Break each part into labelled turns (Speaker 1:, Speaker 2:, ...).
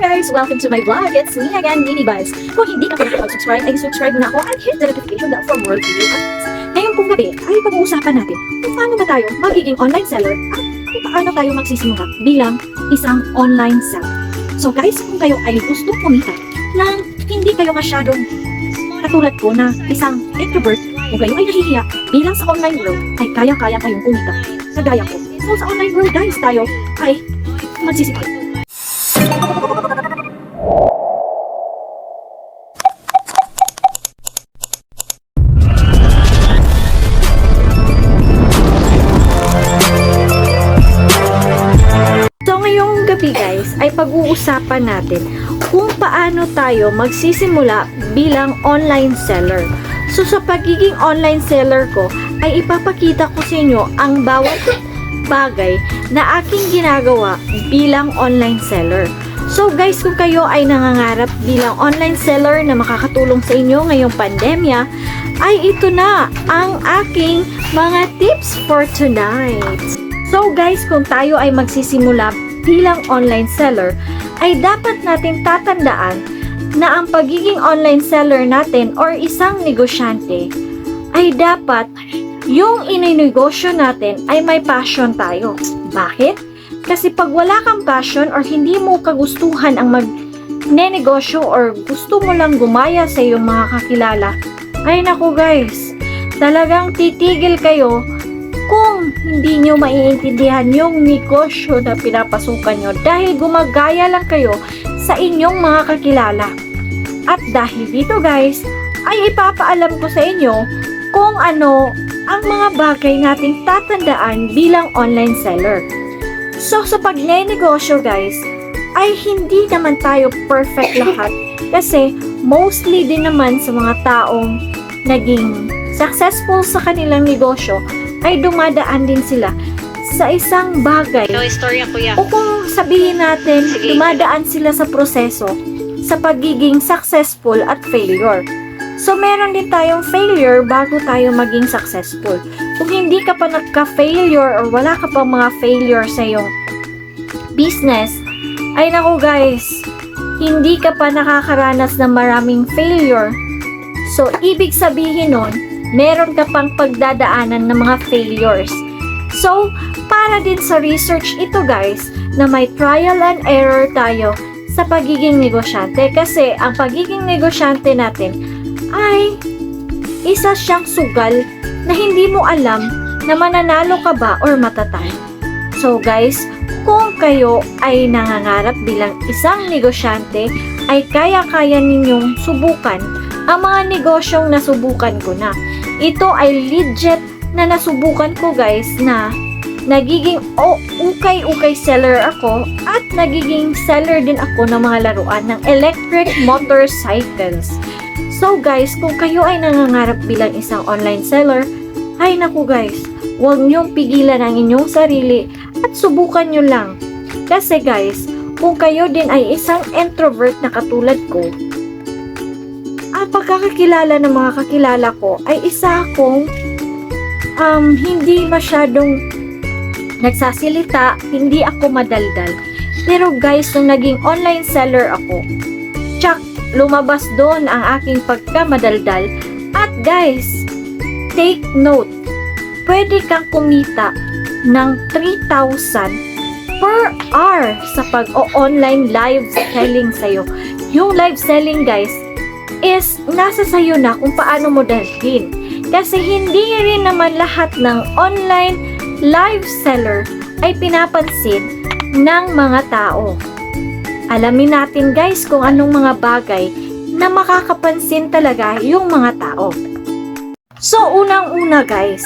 Speaker 1: guys! Welcome to my vlog. It's me again, Mini Buzz. Kung hindi ka pa nakapag-subscribe, ay subscribe na ako and hit the notification bell for more video updates. Ngayong pong gabi ay pag-uusapan natin kung paano ba tayo magiging online seller at kung paano tayo magsisimula bilang isang online seller. So guys, kung kayo ay gusto kumita na hindi kayo masyadong katulad ko na isang introvert, kung kayo ay nahihiya bilang sa online world, ay kaya-kaya kayong kumita. Kagaya ko. So sa online world guys, tayo ay magsisikap. Pag-uusapan natin kung paano tayo magsisimula bilang online seller. So sa pagiging online seller ko ay ipapakita ko sa inyo ang bawat bagay na aking ginagawa bilang online seller. So guys, kung kayo ay nangangarap bilang online seller na makakatulong sa inyo ngayong pandemya, ay ito na ang aking mga tips for tonight. So guys, kung tayo ay magsisimula bilang online seller, ay dapat natin tatandaan na ang pagiging online seller natin or isang negosyante ay dapat yung ininegosyo natin ay may passion tayo. Bakit? Kasi pag wala kang passion or hindi mo kagustuhan ang mag nenegosyo or gusto mo lang gumaya sa iyong mga kakilala, ay naku guys, talagang titigil kayo kung hindi nyo maiintindihan yung negosyo na pinapasukan nyo dahil gumagaya lang kayo sa inyong mga kakilala. At dahil dito guys, ay ipapaalam ko sa inyo kung ano ang mga bagay nating tatandaan bilang online seller. So sa pagnenegosyo guys, ay hindi naman tayo perfect lahat kasi mostly din naman sa mga taong naging successful sa kanilang negosyo ay dumadaan din sila sa isang bagay
Speaker 2: Ikaw, istorya kuya.
Speaker 1: o kung sabihin natin,
Speaker 2: Sige.
Speaker 1: dumadaan sila sa proseso sa pagiging successful at failure. So, meron din tayong failure bago tayo maging successful. Kung hindi ka pa nagka-failure or wala ka pa mga failure sa iyong business, ay naku guys, hindi ka pa nakakaranas ng maraming failure. So, ibig sabihin nun, meron ka pang pagdadaanan ng mga failures. So, para din sa research ito guys, na may trial and error tayo sa pagiging negosyante kasi ang pagiging negosyante natin ay isa siyang sugal na hindi mo alam na mananalo ka ba or matatalo. So guys, kung kayo ay nangangarap bilang isang negosyante, ay kaya-kaya ninyong subukan ang mga negosyong nasubukan ko na. Ito ay legit na nasubukan ko guys na nagiging ukay-ukay seller ako at nagiging seller din ako ng mga laruan ng electric motorcycles. So guys, kung kayo ay nangangarap bilang isang online seller, ay naku guys, huwag niyong pigilan ang inyong sarili at subukan niyo lang. Kasi guys, kung kayo din ay isang introvert na katulad ko, ang pagkakakilala ng mga kakilala ko ay isa akong um, hindi masyadong nagsasilita, hindi ako madaldal. Pero guys, nung naging online seller ako, tsak, lumabas doon ang aking pagkamadaldal. At guys, take note, pwede kang kumita ng 3,000 per hour sa pag-online live selling sa'yo. Yung live selling guys, is nasa sayo na kung paano mo dalhin. Kasi hindi rin naman lahat ng online live seller ay pinapansin ng mga tao. Alamin natin guys kung anong mga bagay na makakapansin talaga yung mga tao. So unang-una guys,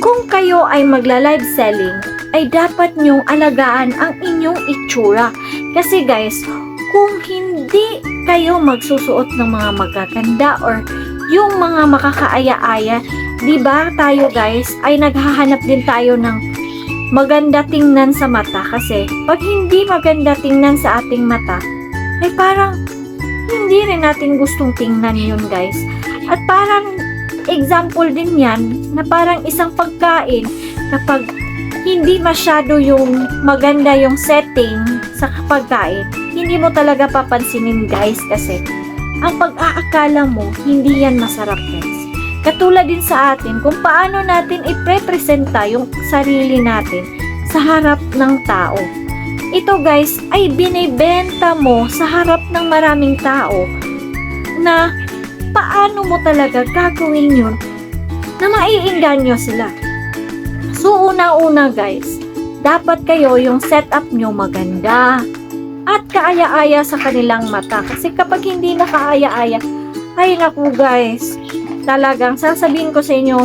Speaker 1: kung kayo ay magla-live selling, ay dapat nyong alagaan ang inyong itsura. Kasi guys, kung hindi kayo magsusuot ng mga magaganda or yung mga makakaaya-aya, di ba tayo guys ay naghahanap din tayo ng maganda tingnan sa mata kasi pag hindi maganda tingnan sa ating mata, ay parang hindi rin natin gustong tingnan yun guys. At parang example din yan na parang isang pagkain kapag hindi masyado yung maganda yung setting sa pagkain, hindi mo talaga papansinin guys kasi ang pag-aakala mo, hindi yan masarap guys. Katulad din sa atin kung paano natin i-presenta yung sarili natin sa harap ng tao. Ito guys ay binibenta mo sa harap ng maraming tao na paano mo talaga gagawin yun na maiinganyo sila. So una-una guys, dapat kayo yung setup nyo maganda at kaaya-aya sa kanilang mata. Kasi kapag hindi na kaaya-aya, ay naku guys, talagang sasabihin ko sa inyo,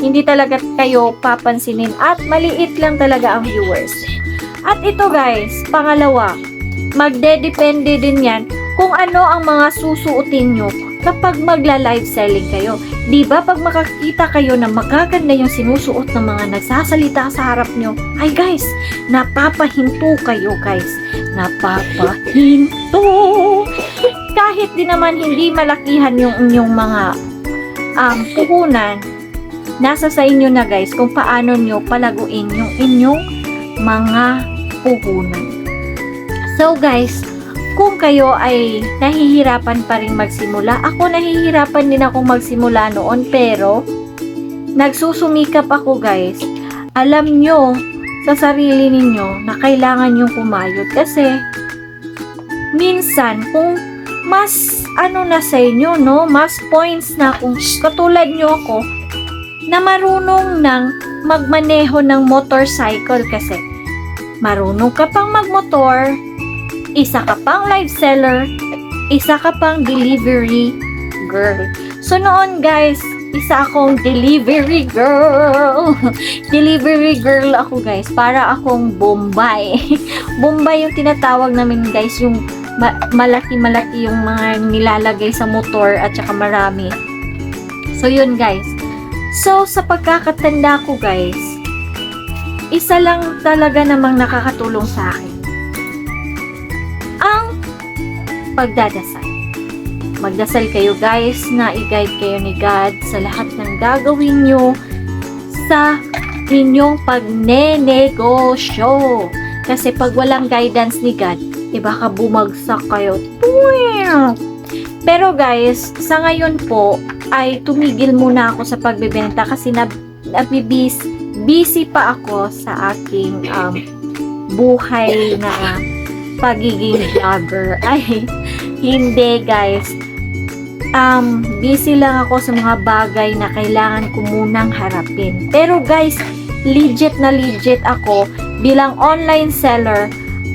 Speaker 1: hindi talaga kayo papansinin at maliit lang talaga ang viewers. At ito guys, pangalawa, magdedepende din yan kung ano ang mga susuotin nyo kapag magla-live selling kayo. Di ba pag makakita kayo na magaganda yung sinusuot ng mga nagsasalita sa harap nyo, ay guys, napapahinto kayo guys. Napapahinto! Kahit di naman hindi malakihan yung inyong mga um, puhunan, nasa sa inyo na guys kung paano nyo palaguin yung inyong mga puhunan. So guys, kung kayo ay nahihirapan pa rin magsimula, ako nahihirapan din akong magsimula noon pero nagsusumikap ako guys. Alam nyo sa sarili ninyo na kailangan yung kumayod kasi minsan kung mas ano na sa inyo no, mas points na kung katulad nyo ako na marunong ng magmaneho ng motorcycle kasi marunong ka pang magmotor, isa ka pang live seller, isa ka pang delivery girl. So noon guys, isa akong delivery girl. delivery girl ako guys, para akong Bombay. Bombay yung tinatawag namin guys, yung ma- malaki-malaki yung mga nilalagay sa motor at saka marami. So yun guys. So sa pagkakatanda ko guys, isa lang talaga namang nakakatulong sa akin. Ang pagdadasal. Magdasal kayo guys na i-guide kayo ni God sa lahat ng gagawin nyo sa inyong pagnenegosyo. Kasi pag walang guidance ni God, eh baka bumagsak kayo. Pero guys, sa ngayon po, ay tumigil muna ako sa pagbebenta kasi nab nabibis busy pa ako sa aking um, buhay na pagiging vlogger. Ay, hindi guys. Um, busy lang ako sa mga bagay na kailangan ko munang harapin. Pero guys, legit na legit ako bilang online seller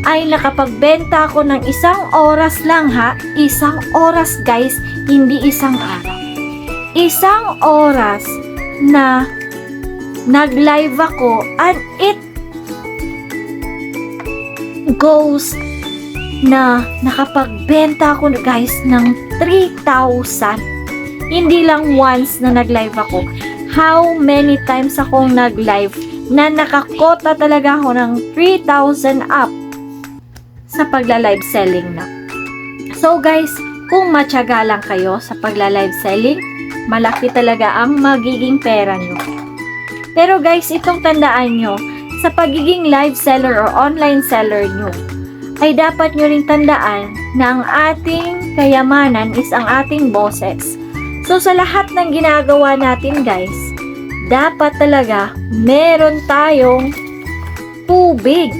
Speaker 1: ay nakapagbenta ako ng isang oras lang ha. Isang oras guys, hindi isang araw. Isang oras na nag-live ako and it goes na nakapagbenta ako guys ng 3,000. Hindi lang once na nag-live ako. How many times akong nag-live na nakakota talaga ako ng 3,000 up sa pagla-live selling na. So guys, kung matyaga lang kayo sa pagla-live selling, malaki talaga ang magiging pera nyo. Pero guys, itong tandaan nyo, sa pagiging live seller or online seller nyo, ay dapat nyo rin tandaan na ang ating kayamanan is ang ating boses. So sa lahat ng ginagawa natin guys, dapat talaga meron tayong tubig.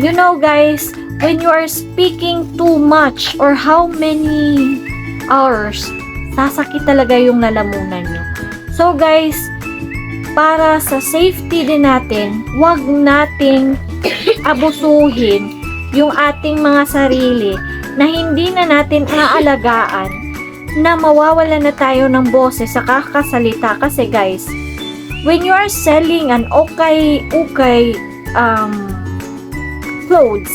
Speaker 1: You know guys, when you are speaking too much or how many hours, sasakit talaga yung lalamunan nyo. So guys, para sa safety din natin, wag nating abusuhin yung ating mga sarili na hindi na natin aalagaan na mawawala na tayo ng boses sa kakasalita. Kasi guys when you are selling an okay okay um, clothes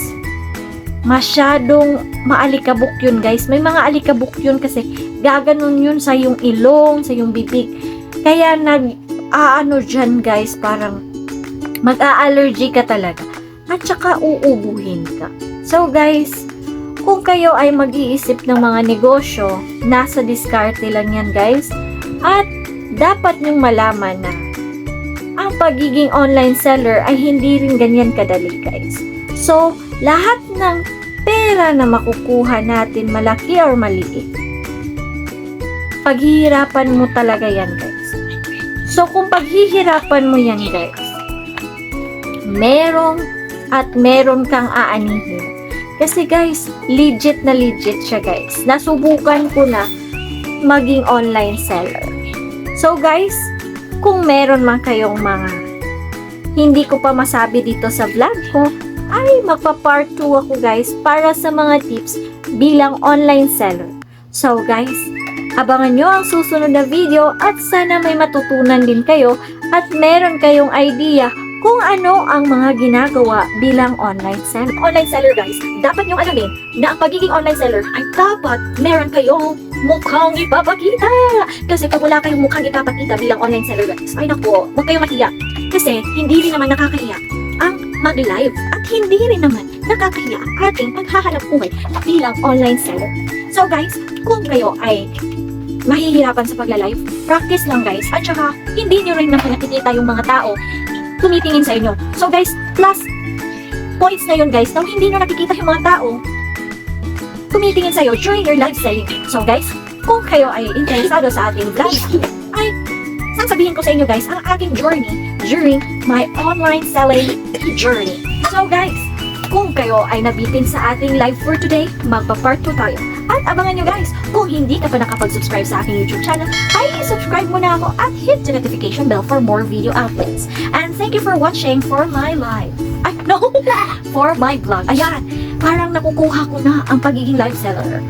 Speaker 1: masyadong maalikabok yun guys. May mga alikabok yun kasi gaganon yun sa yung ilong sa yung bibig. Kaya nag aano dyan guys parang mag-a-allergy ka talaga at saka uubuhin ka so guys kung kayo ay mag-iisip ng mga negosyo, nasa diskarte lang yan guys. At dapat nyong malaman na ang pagiging online seller ay hindi rin ganyan kadali guys. So, lahat ng pera na makukuha natin malaki or maliit. Paghihirapan mo talaga yan, guys. So, kung paghihirapan mo yan, guys, merong at meron kang aanihin. Kasi guys, legit na legit siya guys. Nasubukan ko na maging online seller. So guys, kung meron man kayong mga hindi ko pa masabi dito sa vlog ko, ay magpa-part 2 ako guys para sa mga tips bilang online seller. So guys, abangan nyo ang susunod na video at sana may matutunan din kayo at meron kayong idea kung ano ang mga ginagawa bilang online seller. Online seller guys, dapat nyo alamin na ang pagiging online seller ay dapat meron kayong mukhang ipapakita. Kasi pag wala kayong mukhang ipapakita bilang online seller guys, ay naku, huwag kayong mahiya. Kasi hindi rin naman nakakahiya ang mag-live at hindi rin naman nakakahiya ang ating paghahanap buhay bilang online seller. So guys, kung kayo ay mahihirapan sa pagla-live, practice lang guys. At saka, hindi nyo rin naman nakikita yung mga tao tumitingin sa inyo. So guys, plus points na yun guys, na hindi nyo nakikita yung mga tao tumitingin sa'yo during your live selling. So guys, kung kayo ay interesado sa ating vlog, ay sasabihin ko sa inyo guys ang aking journey during my online selling journey. So guys, kung kayo ay nabitin sa ating live for today, magpa-part 2 tayo. At abangan nyo guys, kung hindi ka pa nakapag-subscribe sa aking YouTube channel, ay subscribe mo na ako at hit the notification bell for more video updates. And thank you for watching for my live. Ay, no! For my vlog. Ayan, parang nakukuha ko na ang pagiging live seller.